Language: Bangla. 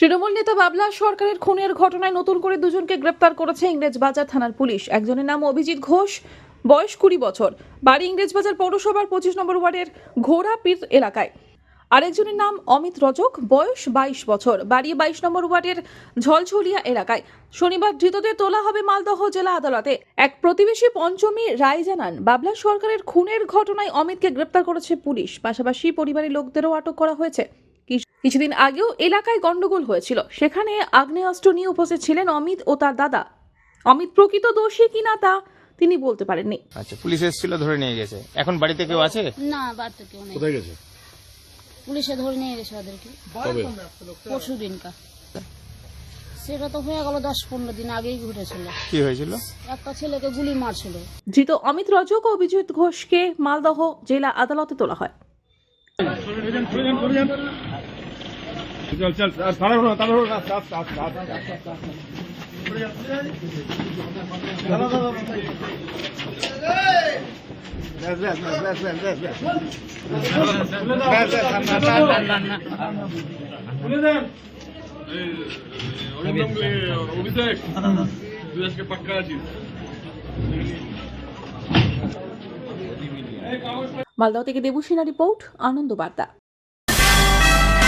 তৃণমূল নেতা বাবলা সরকারের খুনের ঘটনায় নতুন করে দুজনকে গ্রেপ্তার করেছে ইংরেজবাজার থানার পুলিশ। একজনের নাম অভিজিৎ ঘোষ, বয়স কুড়ি বছর। বাড়ি ইংরেজবাজার পৌরসভার পঁচিশ নম্বর ওয়ার্ডের ঘোড়াপীর এলাকায়। আরেকজনের নাম অমিত রজক, বয়স বাইশ বছর। বাড়ি বাইশ নম্বর ওয়ার্ডের ঝলঝলিয়া এলাকায়। শনিবার ধৃতদের তোলা হবে মালদহ জেলা আদালতে। এক প্রতিবেশী পঞ্চমী রায় জানান, বাবলা সরকারের খুনের ঘটনায় অমিতকে গ্রেপ্তার করেছে পুলিশ। পাশাপাশি পরিবারের লোকদেরও আটক করা হয়েছে। কিছুদিন আগেও এলাকায় গন্ডগোল হয়েছিল। সেখানে আগ্নেয়াস্ত্র নিয়ে উপস্থিত ছিলেন অমিত ও তার দাদা। অমিত প্রকৃত দোষী কিনা তা তিনি বলতে পারেননি। আচ্ছা পুলিশ এসেছিল ধরে নিয়ে গেছে। এখন বাড়িতে কেউ আছে? না বাড়িতে কেউ নেই। কোথায় গেছে? পুলিশে ধরে নিয়ে গেছে ওদেরকে। কবে? পরশু সেটা তো হয়ে গেল দশ পনেরো দিন আগেই ঘটেছিল। কি হয়েছিল? একটা ছেলেকে গুলি মারছিল। ধৃত অমিত রজক ও অভিজিৎ ঘোষকে মালদহ জেলা আদালতে তোলা হয়। চল চল। অভিষেক তুই আজকে পাক্কা আছিস মালদহ থেকে দেবুসিনা রিপোর্ট আনন্দ বার্তা।